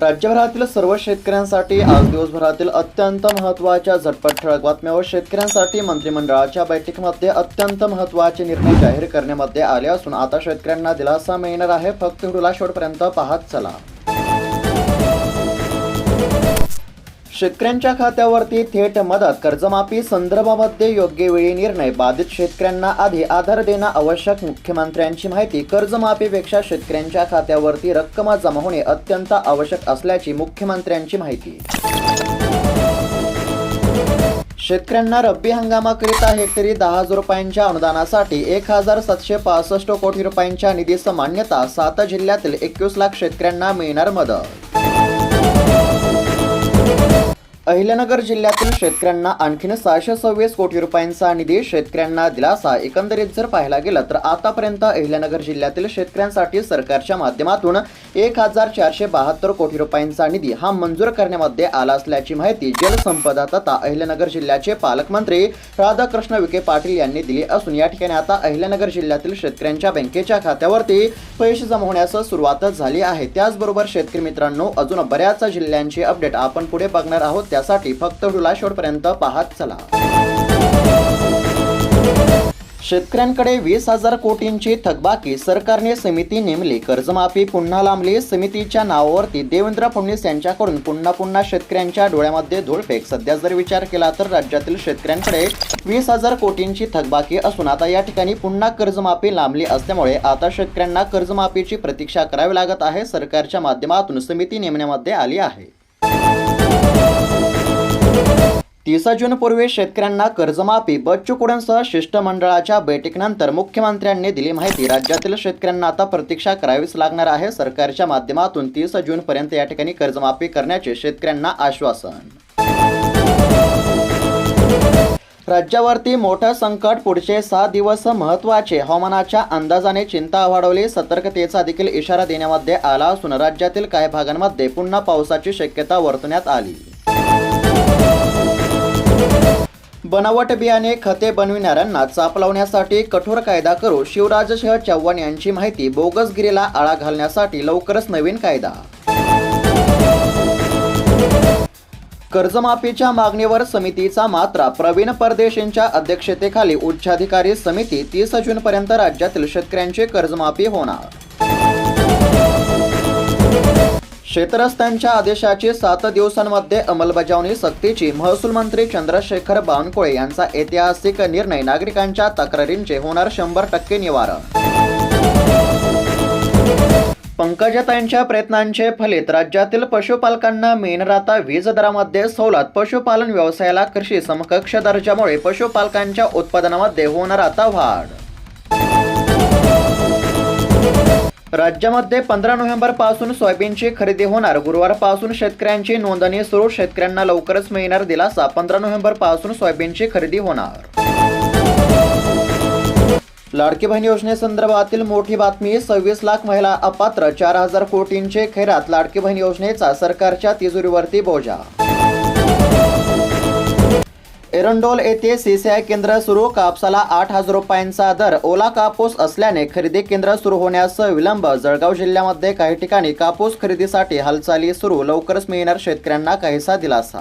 राज्यभरातील सर्व शेतकऱ्यांसाठी आज दिवसभरातील अत्यंत महत्त्वाच्या झटपट ठळक बातम्या व शेतकऱ्यांसाठी मंत्रिमंडळाच्या बैठकीमध्ये अत्यंत महत्त्वाचे निर्णय जाहीर करण्यामध्ये आले असून आता शेतकऱ्यांना दिलासा मिळणार आहे. फक्त व्हिडिओला शेवटपर्यंत पाहत चला. शेतकऱ्यांच्या खात्यावरती थेट मदत कर्जमाफी संदर्भामध्ये योग्य वेळी निर्णय बाधित शेतकऱ्यांना आधी आधार देणं आवश्यक मुख्यमंत्र्यांची माहिती कर्जमाफीपेक्षा शेतकऱ्यांच्या खात्यावरती रक्कम जमा होणे अत्यंत आवश्यक असल्याची मुख्यमंत्र्यांची माहिती. शेतकऱ्यांना रब्बी हंगामाकरिता हेक्टरी दहा हजार रुपयांच्या अनुदानासाठी एक हजार सातशे पासष्ट कोटी रुपयांच्या निधीस मान्यता सात जिल्ह्यातील एकवीस लाख शेतकऱ्यांना मिळणार मदत. अहिल्यानगर जिल्ह्यातील शेतकऱ्यांना आणखीन सहाशे सव्वीस कोटी रुपयांचा निधी शेतकऱ्यांना दिलासा. एकंदरीत जर पाहायला गेलं तर आतापर्यंत अहिल्यानगर जिल्ह्यातील शेतकऱ्यांसाठी सरकारच्या माध्यमातून एक हजार चारशे बहात्तर कोटी रुपयांचा निधी हा मंजूर करण्यामध्ये आला असल्याची माहिती जलसंपदा तथा अहिल्यानगर जिल्ह्याचे पालकमंत्री राधाकृष्ण विखे पाटील यांनी दिली असून या ठिकाणी आता अहिल्यानगर जिल्ह्यातील शेतकऱ्यांच्या बँकेच्या खात्यावरती पैसे जमा होण्यास सुरुवात झाली आहे. त्याचबरोबर शेतकरी मित्रांनो अजून बऱ्याच जिल्ह्यांचे अपडेट आपण पुढे बघणार आहोत. त्यासाठी फक्त व्हिडिओला शेवटपर्यंत पाहत चला. शेतकऱ्यांकडे वीस हजार कोटींची थकबाकी सरकारने समिती नेमली. कर्जमाफी पुन्हा लांबली. समितीच्या नावावरती देवेंद्र फडणवीस यांच्याकडून पुन्हा पुन्हा शेतकऱ्यांच्या डोळ्यामध्ये धूळफेक. सध्या जर विचार केला तर राज्यातील शेतकऱ्यांकडे वीस हजार कोटींची थकबाकी असून आता या ठिकाणी पुन्हा कर्जमाफी लांबली असल्यामुळे आता शेतकऱ्यांना कर्जमाफीची प्रतीक्षा करावी लागत आहे. सरकारच्या माध्यमातून समिती नेमण्यामध्ये आली आहे. तीस जूनपूर्वी शेतकऱ्यांना कर्जमाफी बच्चू कडूंसह शिष्टमंडळाच्या बैठकीनंतर मुख्यमंत्र्यांनी दिली माहिती. राज्यातील शेतकऱ्यांना आता प्रतीक्षा करावीच लागणार आहे. सरकारच्या माध्यमातून तीस जूनपर्यंत या ठिकाणी कर्जमाफी करण्याचे शेतकऱ्यांना आश्वासन. राज्यावरती मोठं संकट पुढचे सहा दिवस महत्त्वाचे हवामानाच्या अंदाजाने चिंता वाढवली. सतर्कतेचा देखील इशारा देण्यामध्ये आला असून राज्यातील काही भागांमध्ये पुन्हा पावसाची शक्यता वर्तवण्यात आली. बनावट बियाणे खते बनविणाऱ्यांना चाप लावण्यासाठी कठोर कायदा करू शिवराजसिंह चव्हाण यांची माहिती बोगसगिरीला आळा घालण्यासाठी लवकरच नवीन कायदा. कर्जमाफीच्या मागणीवर समितीचा मात्रा प्रवीण परदेशींच्या अध्यक्षतेखाली उच्चाधिकारी समिती तीस जूनपर्यंत राज्यातील शेतकऱ्यांची कर्जमाफी होणार. क्षेत्रस्थांच्या आदेशाची सात दिवसांमध्ये अंमलबजावणी सक्तीची महसूल मंत्री चंद्रशेखर बावनकुळे यांचा ऐतिहासिक निर्णय नागरिकांच्या तक्रारींचे होणार शंभर टक्के निवारण. पंकजाताईंच्या प्रयत्नांचे फलित राज्यातील पशुपालकांना मिळणार आता वीज दरामध्ये सवलत पशुपालन व्यवसायाला कृषी समकक्ष दर्जामुळे पशुपालकांच्या उत्पादनामध्ये होणार आता वाढ राज्यामध्ये पंधरा नोव्हेंबरपासून सोयाबीनची खरेदी होणार. गुरुवारपासून शेतकऱ्यांची नोंदणी सुरू. शेतकऱ्यांना लवकरच मिळणार दिलासा. पंधरा नोव्हेंबरपासून सोयाबीनची खरेदी होणार. लाडकी बहीण योजनेसंदर्भातील मोठी बातमी सव्वीस लाख महिला अपात्र चार हजार कोटींचे खैरात लाडकी बहीण योजनेचा सरकारच्या तिजोरीवरती बोजा एरंडोल येथे सीसीआय केंद्र सुरू कापसाला आठ हजार रुपयांचा दर ओला कापूस असल्याने खरेदी केंद्र सुरू होण्यास विलंब. जळगाव जिल्ह्यामध्ये काही ठिकाणी कापूस खरेदीसाठी हालचाली सुरू लवकरच मिळणार शेतकऱ्यांना काहीसा दिलासा.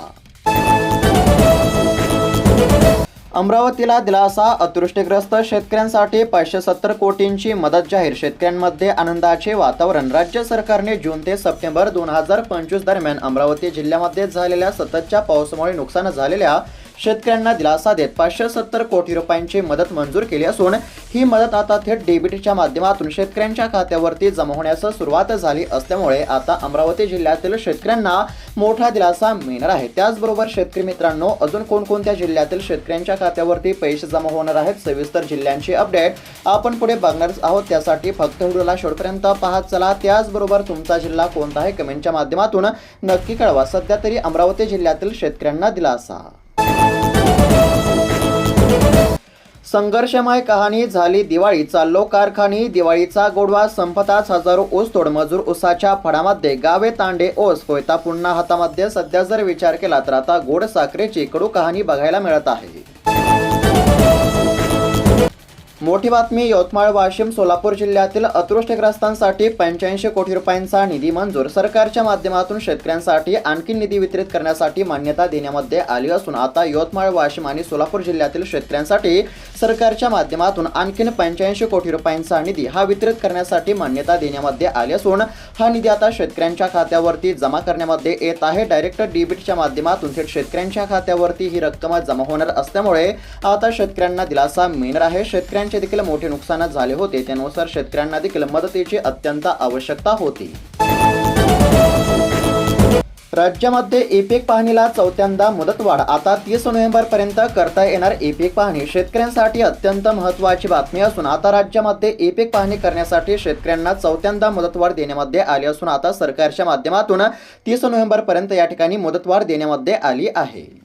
अमरावतीला दिलासा अतिवृष्टीग्रस्त शेतकऱ्यांसाठी पाचशे सत्तर कोटींची मदत जाहीर शेतकऱ्यांमध्ये आनंदाचे वातावरण. राज्य सरकारने जून ते सप्टेंबर दोन हजार पंचवीस दरम्यान अमरावती जिल्ह्यामध्ये झालेल्या सततच्या पावसामुळे नुकसान झालेल्या शेतकऱ्यांना दिलासा देत पाचशे सत्तर कोटी रुपयांची मदत मंजूर केली असून ही मदत आता थेट डेबिटच्या माध्यमातून शेतकऱ्यांच्या खात्यावरती जमा होण्यास सुरुवात झाली असल्यामुळे आता अमरावती जिल्ह्यातील शेतकऱ्यांना मोठा दिलासा मिळणार आहे. त्याचबरोबर शेतकरी मित्रांनो अजून कोणकोणत्या जिल्ह्यातील शेतकऱ्यांच्या खात्यावरती पैसे जमा होणार आहेत सविस्तर जिल्ह्यांची अपडेट आपण पुढे बघणार आहोत. त्यासाठी फक्त व्हिडिओला शेवटपर्यंत पाहत चला. त्याचबरोबर तुमचा जिल्हा कोणता आहे कमेंटच्या माध्यमातून नक्की कळवा. सध्या तरी अमरावती जिल्ह्यातील शेतकऱ्यांना दिलासा. संघर्षमय कहाणी झाली दिवाळीचा लो कारखानी दिवाळीचा गोडवा संपताच हजारो ऊस मजूर ऊसाच्या फडामध्ये गावे तांडे ओस. कोयता पुन्हा हातामध्ये सध्या जर विचार केला तर आता गोड साखरेची कडू कहाणी बघायला मिळत आहे. मोठी बातमी यवतमाळ वाशिम सोलापूर जिल्ह्यातील अतृष्टग्रस्तांसाठी पंच्याऐंशी कोटी रुपयांचा निधी मंजूर. सरकारच्या माध्यमातून शेतकऱ्यांसाठी आणखी निधी वितरित करण्यासाठी मान्यता देण्यामध्ये आली असून आता यवतमाळ वाशिम आणि सोलापूर जिल्ह्यातील शेतकऱ्यांसाठी सरकारच्या माध्यमातून आणखीन पंच्याऐंशी कोटी रुपयांचा निधी हा वितरित करण्यासाठी मान्यता देण्यामध्ये आली असून हा निधी आता शेतकऱ्यांच्या खात्यावरती जमा करण्यामध्ये येत आहे. डायरेक्ट डीबीटच्या माध्यमातून थेट शेतकऱ्यांच्या खात्यावरती ही रक्कम जमा होणार असल्यामुळे आता शेतकऱ्यांना दिलासा मिळणार आहे. शेतकऱ्यांचे देखील मोठे नुकसान झाले होते. त्यानुसार शेतकऱ्यांना देखील मदतीची अत्यंत आवश्यकता होती. राज्यामध्ये एपेक पाहणीला चौथ्यांदा मुदतवाढ. आता तीस नोव्हेंबर पर्यंत करता येणार एपेक पाहणी. शेतकऱ्यांसाठी अत्यंत महत्त्वाची बातमी असून आता राज्यामध्ये एपेक पाहणी करण्यासाठी शेतकऱ्यांना चौथ्यांदा मुदतवाढ देण्यामध्ये आली असून आता सरकारच्या माध्यमातून तीस नोव्हेंबर पर्यंत या ठिकाणी मुदतवाढ देण्यामध्ये आली आहे.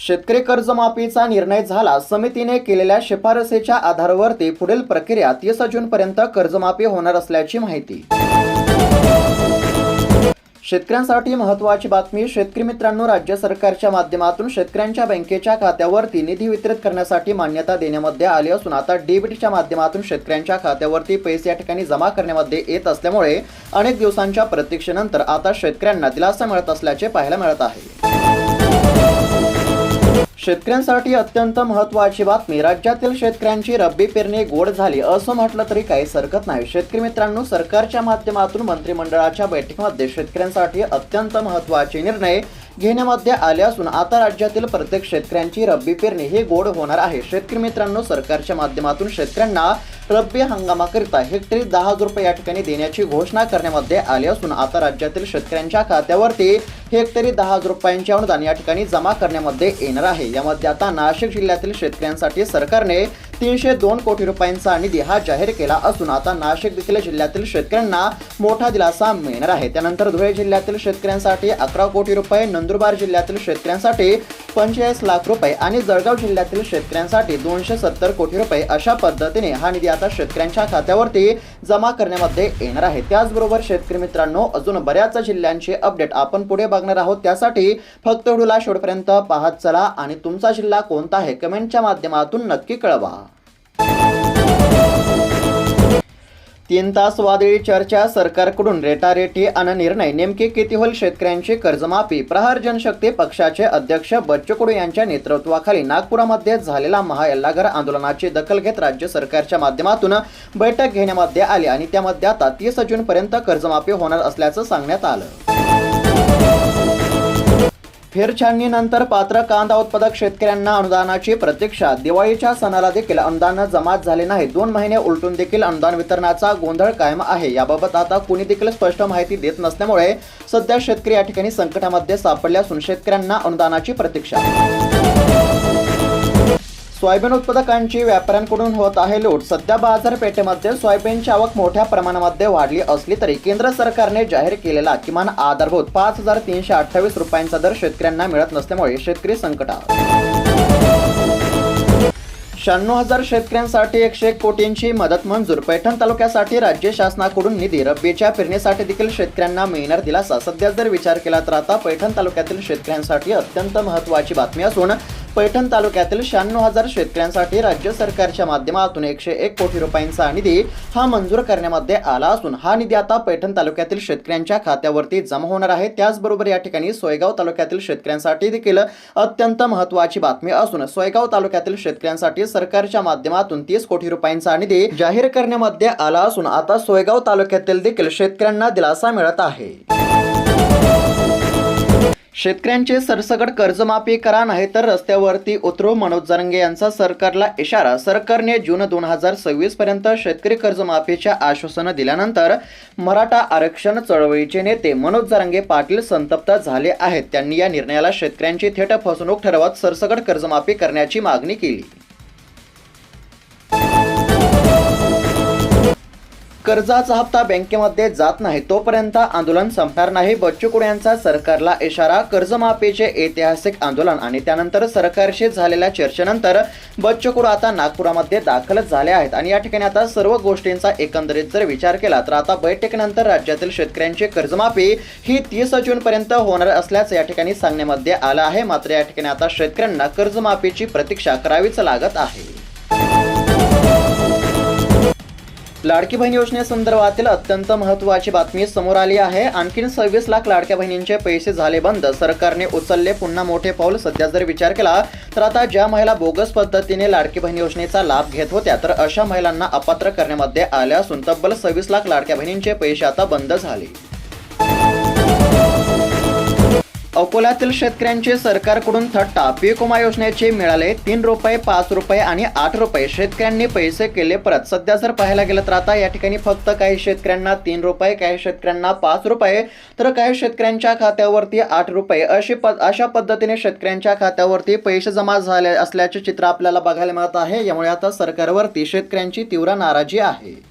शेतकरी कर्जमाफीचा निर्णय झाला. समितीने केलेल्या शिफारसीच्या आधारावरती पुढील प्रक्रिया तीस जूनपर्यंत कर्जमाफी होणार असल्याची माहिती. शेतकऱ्यांसाठी महत्त्वाची बातमी शेतकरी मित्रांनो राज्य सरकारच्या माध्यमातून शेतकऱ्यांच्या बँकेच्या खात्यावरती निधी वितरित करण्यासाठी मान्यता देण्यामध्ये आली असून आता डीबीटीच्या माध्यमातून शेतकऱ्यांच्या खात्यावरती पैसे या ठिकाणी जमा करण्यामध्ये येत असल्यामुळे अनेक दिवसांच्या प्रतीक्षेनंतर आता शेतकऱ्यांना दिलासा मिळत असल्याचे पाहायला मिळत आहे. शेतकऱ्यांसाठी अत्यंत महत्त्वाची बातमी. राज्यातील शेतकऱ्यांची रब्बी पेरणी गोड झाली असं म्हटलं तरी काही सरकत नाही. शेतकरी मित्रांनो सरकारच्या माध्यमातून मंत्रिमंडळाच्या बैठकीमध्ये शेतकऱ्यांसाठी अत्यंत महत्त्वाचे निर्णय घेण्यामध्ये आले असून आता राज्यातील प्रत्येक शेतकऱ्यांची रब्बी पेरणी ही गोड होणार आहे. शेतकरी मित्रांनो सरकारच्या माध्यमातून शेतकऱ्यांना रब्बी हंगामाकरिता हेक्टरी दहा हजार रुपये या ठिकाणी देण्याची घोषणा करण्यामध्ये आली असून आता राज्यातील शेतकऱ्यांच्या खात्यावरती हेक्टरी दहा हजार रुपयांचे अनुदान या ठिकाणी जमा करण्यामध्ये येणार आहे. यामध्ये आता नाशिक जिल्ह्यातील शेतकऱ्यांसाठी सरकारने तीनशे दोन कोटी रुपयांचा निधी हा जाहीर केला असून आता नाशिक देखील जिल्ह्यातील शेतकऱ्यांना मोठा दिलासा मिळणार आहे. त्यानंतर धुळे जिल्ह्यातील शेतकऱ्यांसाठी अकरा कोटी रुपये नंदुरबार जिल्ह्यातील शेतकऱ्यांसाठी पंचेचाळीस लाख रुपये आणि जळगाव जिल्ह्यातील शेतकऱ्यांसाठी दोनशे सत्तर कोटी रुपये अशा पद्धतीने हा निधी आता शेतकऱ्यांच्या खात्यावरती जमा करण्यामध्ये येणार आहे. त्याचबरोबर शेतकरी मित्रांनो अजून बऱ्याच जिल्ह्यांचे अपडेट आपण पुढे बघणार आहोत. त्यासाठी फक्त व्हिडिओला शेवटपर्यंत पाहत चला आणि तुमचा जिल्हा कोणता आहे कमेंटच्या माध्यमातून नक्की कळवा. तीन तास वादळी चर्चा सरकारकडून रेटारेटी आणि निर्णय. नेमके किती होईल शेतकऱ्यांची कर्जमाफी? प्रहार जनशक्ती पक्षाचे अध्यक्ष बच्चू कडू यांच्या नेतृत्वाखाली नागपुरामध्ये झालेला महायल्लागर आंदोलनाची दखल घेत राज्य सरकारच्या माध्यमातून बैठक घेण्यामध्ये आली आणि त्यामध्ये आता तीस जून पर्यंत कर्जमाफी होणार असल्याचं सांगण्यात आलं. फेरछाननीनंतर पात्र कांदा उत्पादक शेतकऱ्यांना अनुदानाची प्रतीक्षा. दिवाळीच्या सणाला देखील अनुदान जमा झाले नाही. दोन महिने उलटून देखील अनुदान वितरणाचा गोंधळ कायम आहे. याबाबत आता कुणी देखील स्पष्ट माहिती देत नसल्यामुळे सध्या शेतकरी या ठिकाणी संकटामध्ये सापडले असून शेतकऱ्यांना अनुदानाची प्रतीक्षा. सोयाबीन उत्पादकांची व्यापाऱ्यांकडून होत आहे लूट. सध्या बाजारपेठेमध्ये सोयाबीनची आवक मोठ्या प्रमाणामध्ये वाढली असली तरी केंद्र सरकारने जाहीर केलेला किमान आधारभूत पाच हजार तीनशे अठ्ठावीस रुपयांचा दर शेतकऱ्यांना मिळत नसल्यामुळे शेतकरी संकटात शहाण्णव हजार शेतकऱ्यांसाठी एकशे एक कोटींची मदत मंजूर. पैठण तालुक्यासाठी राज्य शासनाकडून निधी. रब्बीच्या पेरणीसाठी देखील शेतकऱ्यांना मिळणार दिलासा. सध्या जर विचार केला तर आता पैठण तालुक्यातील शेतकऱ्यांसाठी अत्यंत महत्त्वाची बातमी असून पैठण तालुक्यातील शहाण्णव हजार शेतकऱ्यांसाठी राज्य सरकारच्या माध्यमातून एकशे एक कोटी रुपयांचा निधी हा मंजूर करण्यामध्ये आला असून हा निधी आता पैठण तालुक्यातील शेतकऱ्यांच्या खात्यावरती जमा होणार आहे. त्याचबरोबर या ठिकाणी सोयगाव तालुक्यातील शेतकऱ्यांसाठी देखील अत्यंत महत्त्वाची बातमी असून सोयगाव तालुक्यातील शेतकऱ्यांसाठी सरकारच्या माध्यमातून तीस कोटी रुपयांचा निधी जाहीर करण्यामध्ये आला असून आता सोयगाव तालुक्यातील देखील शेतकऱ्यांना दिलासा मिळत आहे. शेतकऱ्यांचे सरसकट कर्जमाफी करा नाही तर रस्त्यावरती उतरू मनोज जरंगे यांचा सरकारला इशारा. सरकारने जून दोन हजार सव्वीस पर्यंत शेतकरी कर्जमाफीच्या आश्वासन दिल्यानंतर मराठा आरक्षण चळवळीचे नेते मनोज जरंगे पाटील संतप्त झाले आहेत. त्यांनी या निर्णयाला शेतकऱ्यांची थेट फसवणूक ठरवत सरसकट कर्जमाफी करण्याची मागणी केली. कर्जाचा हप्ता बँकेमध्ये जात नाही तोपर्यंत आंदोलन संपणार नाही. बच्चू कडू यांचा सरकारला इशारा कर्जमाफीचे ऐतिहासिक आंदोलन आणि त्यानंतर सरकारशी झालेल्या चर्चेनंतर बच्चू कडू आता नागपुरामध्ये दाखल झाले आहेत. आणि या ठिकाणी आता सर्व गोष्टींचा एकंदरीत जर विचार केला तर आता बैठकीनंतर राज्यातील शेतकऱ्यांची कर्जमाफी ही तीस जून पर्यंत होणार असल्याचं या ठिकाणी सांगण्यामध्ये आलं आहे. मात्र या ठिकाणी आता शेतकऱ्यांना कर्जमाफीची प्रतीक्षा करावीच लागत आहे. लाडकी बहीण योजनेसंदर्भातील अत्यंत महत्त्वाची बातमी समोर आली आहे. आणखीन सव्वीस लाख लाडक्या बहिणींचे पैसे झाले बंद. सरकारने उचलले पुन्हा मोठे पाऊल. सध्या जर विचार केला तर आता ज्या महिला बोगस पद्धतीने लाडकी बहीण योजनेचा लाभ घेत होत्या तर अशा महिलांना अपात्र करण्यामध्ये आल्या असून तब्बल सव्वीस लाख लाडक्या बहिणींचे पैसे आता बंद झाले. अकोल्यातील शेतकऱ्यांचे सरकारकडून थट्टा पीक विमा योजनेचे मिळाले तीन रुपये पाच रुपये आणि आठ रुपये. शेतकऱ्यांनी पैसे केले परत. सध्या जर पाहायला गेलं तर आता या ठिकाणी फक्त काही शेतकऱ्यांना तीन रुपये काही शेतकऱ्यांना पाच रुपये. तर काही शेतकऱ्यांच्या खात्यावरती आठ रुपये. अशी पद अशा पद्धतीने शेतकऱ्यांच्या खात्यावरती पैसे जमा झाले असल्याचे चित्र आपल्याला बघायला मिळत आहे. यामुळे आता सरकारवरती शेतकऱ्यांची तीव्र नाराजी आहे.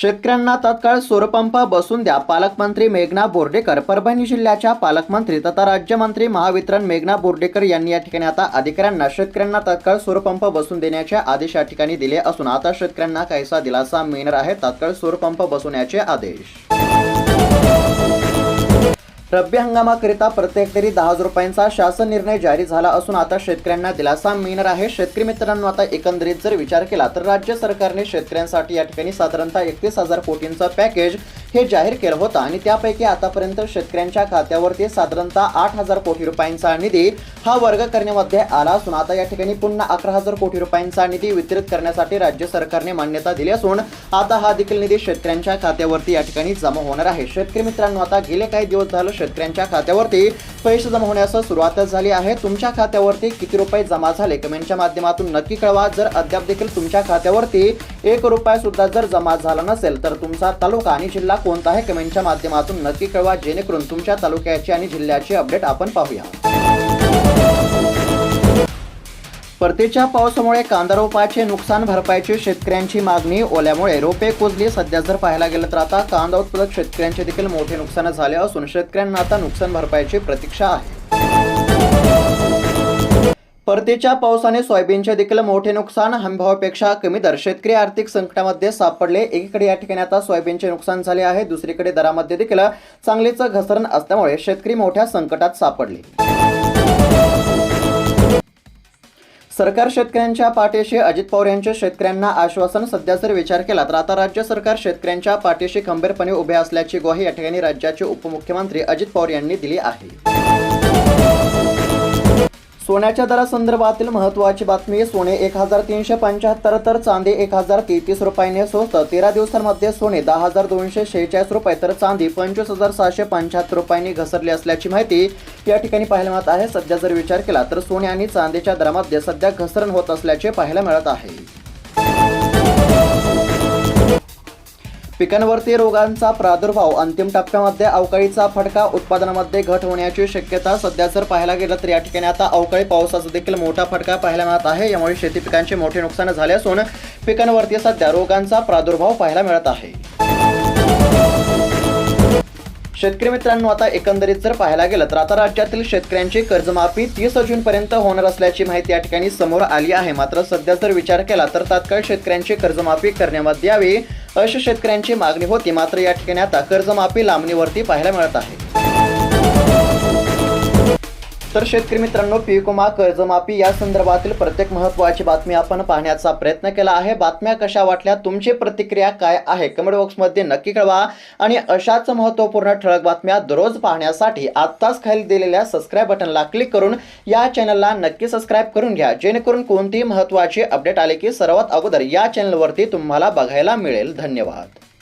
शेतकऱ्यांना तत्काळ सूरपंप बसून द्या. पालकमंत्री मेघना बोर्डेकर परभणी जिल्ह्याच्या पालकमंत्री तथा राज्यमंत्री महावितरण मेघना बोर्डेकर यांनी या ठिकाणी आता अधिकाऱ्यांना शेतकऱ्यांना तत्काळ सूरपंप बसून देण्याचे आदेश या ठिकाणी दिले असून आता शेतकऱ्यांना काहीसा दिलासा मिळणार आहे. तत्काळ सूरपंप बसवण्याचे आदेश. रब्बी हंगामाकरिता प्रत्येक तरी दहा हजार रुपयांचा शासन निर्णय जारी झाला असून आता शेतकऱ्यांना दिलासा मिळणार आहे. शेतकरी मित्रांनो आता एकंदरीत जर विचार केला तर राज्य सरकारने शेतकऱ्यांसाठी या ठिकाणी साधारणतः एकतीस हजार कोटींचं पॅकेज हे जाहीर केलं होतं आणि त्यापैकी आतापर्यंत शेतकऱ्यांच्या खात्यावरती साधारणतः आठ हजार कोटी रुपयांचा निधी हा वर्ग करण्यामध्ये आला असून आता या ठिकाणी पुन्हा अकरा हजार कोटी रुपयांचा निधी वितरित करण्यासाठी राज्य सरकारने मान्यता दिली असून आता हा देखील निधी शेतकऱ्यांच्या खात्यावरती या ठिकाणी जमा होणार आहे. शेतकरी मित्रांनो आता गेले काही दिवस झालं शेतकऱ्यांच्या खात्यावरती पैसे जमा होण्यास सुरुवातच झाली आहे. तुमच्या खात्यावरती किती रुपये जमा झाले? कमेंटच्या माध्यमातून नक्की कळवा. जर अद्याप देखील तुमच्या खात्यावरती एक रुपया सुद्धा जर जमा झाला नसेल तर तुमचा तालुका आणि जिल्हा कोणता आहे कमेंटच्या माध्यमातून नक्की कळवा जेणेकरून तुमच्या तालुक्याची आणि जिल्ह्याची अपडेट आपण पाहूया. परतीच्या पावसामुळे कांदा रोपाचे नुकसान भरपाईची शेतकऱ्यांची मागणी ओल्यामुळे रोपे कुजली. सध्या जर पाहायला गेलं तर आता कांदा उत्पादक शेतकऱ्यांचे देखील मोठे नुकसान झाले असून शेतकऱ्यांना आता नुकसान भरपाईची प्रतीक्षा आहे. परतीच्या पावसाने सोयाबीनचे देखील मोठे नुकसान हमीभावापेक्षा कमी दर. शेतकरी आर्थिक संकटामध्ये सापडले. एकीकडे या ठिकाणी आता सोयाबीनचे नुकसान झाले आहे. दुसरीकडे दरामध्ये देखील चांगलीच घसरण असल्यामुळे शेतकरी मोठ्या संकटात सापडले. सरकार शेतकऱ्यांच्या पाठीशी अजित पवार यांचे शेतकऱ्यांना आश्वासन. सध्या जर विचार केला तर आता राज्य सरकार शेतकऱ्यांच्या पाठीशी खंबीरपणे उभे असल्याची ग्वाही या ठिकाणी राज्याचे उपमुख्यमंत्री अजित पवार यांनी दिली आहे. सोन्याच्या दरासंदर्भातील महत्त्वाची बातमी सोने एक हजार तीनशे पंच्याहत्तर तर चांदी एक हजार तेहतीस रुपयाने स्वस्त. तेरा दिवसांमध्ये सोने दहा हजार दोनशे शेहेचाळीस रुपये तर चांदी पंचवीस हजार सहाशे पंच्याहत्तर रुपयांनी घसरली असल्याची माहिती या ठिकाणी पाहायला मिळत आहे. सध्या जर विचार केला तर सोने आणि चांदीच्या दरामध्ये सध्या घसरण होत असल्याचे पाहायला मिळत आहे. पिकांवरती रोगांचा प्रादुर्भाव अंतिम टप्प्यामध्ये अवकाळीचा फटका उत्पादनामध्ये घट होण्याची शक्यता सध्या जर पाहायला गेलं तर या ठिकाणी आता अवकाळी पावसाचा देखील मोठा फटका पाहायला मिळत आहे. यामुळे शेती पिकांचे मोठे नुकसान झाले असून पिकांवरती सध्या रोगांचा प्रादुर्भाव पाहायला मिळत आहे. शेतकरी मित्रांनो आता एकंदरीत जर पाहायला गेलं तर आता राज्यातील शेतकऱ्यांची कर्जमाफी तीस जून पर्यंत होणार असल्याची माहिती या ठिकाणी समोर आली आहे. मात्र सध्या जर विचार केला तर तात्काळ शेतकऱ्यांची कर्जमाफी करण्यामध्ये यावी अशी शेतकऱ्यांची मागणी होती. मात्र या ठिकाणी आता कर्जमाफी लांबणीवरती पाहायला मिळत आहे. तर शेतकरी मित्रांनो पीक विमा कर्जमाफी या संदर्भातील प्रत्येक महत्त्वाची बातमी आपण पाहण्याचा प्रयत्न केला आहे. बातम्या कशा वाटल्या तुमची प्रतिक्रिया काय आहे? कमेंट बॉक्समध्ये नक्की कळवा. आणि अशाच महत्त्वपूर्ण ठळक बातम्या दररोज पाहण्यासाठी आत्ताच खाली दिलेल्या सबस्क्राईब बटनला क्लिक करून या चॅनलला नक्की सबस्क्राईब करून घ्या. जेणेकरून कोणतीही महत्त्वाची अपडेट आले की सर्वात अगोदर या चॅनलवरती तुम्हाला बघायला मिळेल. धन्यवाद.